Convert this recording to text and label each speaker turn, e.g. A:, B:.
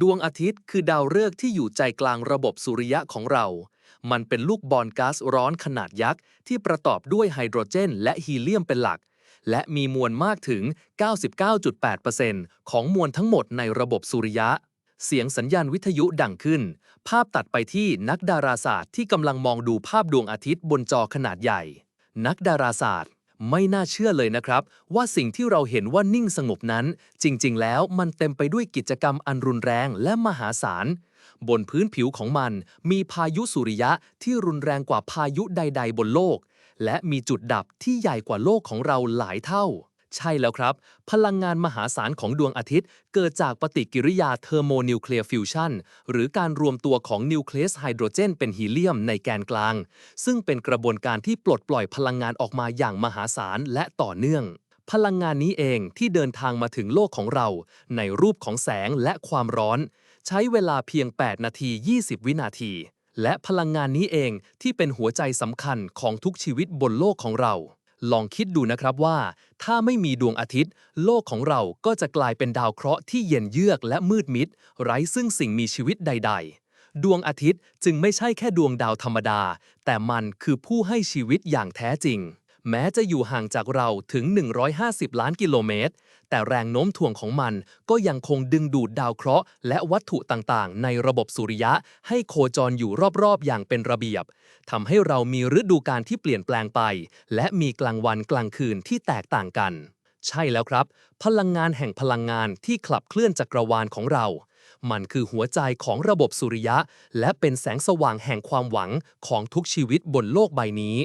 A: ดวงอาทิตย์คือดาวฤกษ์ที่อยู่ใจกลางระบบสุริยะของเรา มันเป็นลูกบอลก๊าซร้อนขนาดยักษ์ ที่ประกอบด้วยไฮโดรเจน และฮีเลียมเป็นหลัก และมีมวลมากถึง 99.8%ของมวลทั้งหมดในระบบสุริยะ เสียงสัญญาณวิทยุดังขึ้น ภาพตัดไปที่นักดาราศาสตร์ที่กำลังมองดูภาพดวงอาทิตย์บนจอขนาดใหญ่ นักดาราศาสตร์ ไม่น่าเชื่อเลยนะครับ ว่าสิ่งที่เราเห็นว่านิ่งสงบนั้น จริง ๆ แล้วมันเต็มไปด้วยกิจกรรมอันรุนแรงและมหาศาล บนพื้นผิวของมัน มีพายุสุริยะที่รุนแรงกว่าพายุใด ๆ บนโลก และมีจุดดับที่ใหญ่กว่าโลกของเราหลายเท่า ใช่แล้วครับ พลังงานมหาศาลของดวงอาทิตย์ เกิดจากปฏิกิริยาเทอร์โมนิวเคลียร์ฟิวชันหรือการรวมตัวของนิวเคลียสไฮโดรเจนเป็นฮีเลียมในแกนกลาง ซึ่งเป็นกระบวนการที่ปลดปล่อยพลังงานออกมาอย่างมหาศาลและต่อเนื่อง พลังงานนี้เองที่เดินทางมาถึงโลกของเรา ในรูปของแสงและความร้อน ใช้เวลาเพียง 8 นาที 20 วินาที และพลังงานนี้เองที่เป็นหัวใจสำคัญของทุกชีวิตบนโลกของเรา ลองคิดดูนะครับว่า ถ้าไม่มีดวงอาทิตย์ โลกของเราก็จะกลายเป็นดาวเคราะห์ที่เย็นเยือกและมืดมิด ไร้ซึ่งสิ่งมีชีวิตใด ๆ ดวงอาทิตย์จึงไม่ใช่แค่ดวงดาวธรรมดา แต่มันคือผู้ให้ชีวิตอย่างแท้จริง แม้จะอยู่ห่างจากเราถึง 150 ล้านกิโลเมตร แต่แรงโน้มถ่วงของมันก็ยังคงดึงดูดดาวเคราะห์และวัตถุต่างๆ ในระบบสุริยะให้โคจรอยู่รอบๆ อย่างเป็นระเบียบ ทำให้เรามีฤดูกาลที่เปลี่ยนแปลงไป และมีกลางวันกลางคืนที่แตกต่างกัน ใช่แล้วครับ พลังงานแห่งพลังงานที่ขับเคลื่อนจักรวาลของเรา มันคือหัวใจของระบบสุริยะ และเป็นแสงสว่างแห่งความหวังของทุกชีวิตบนโลกใบนี้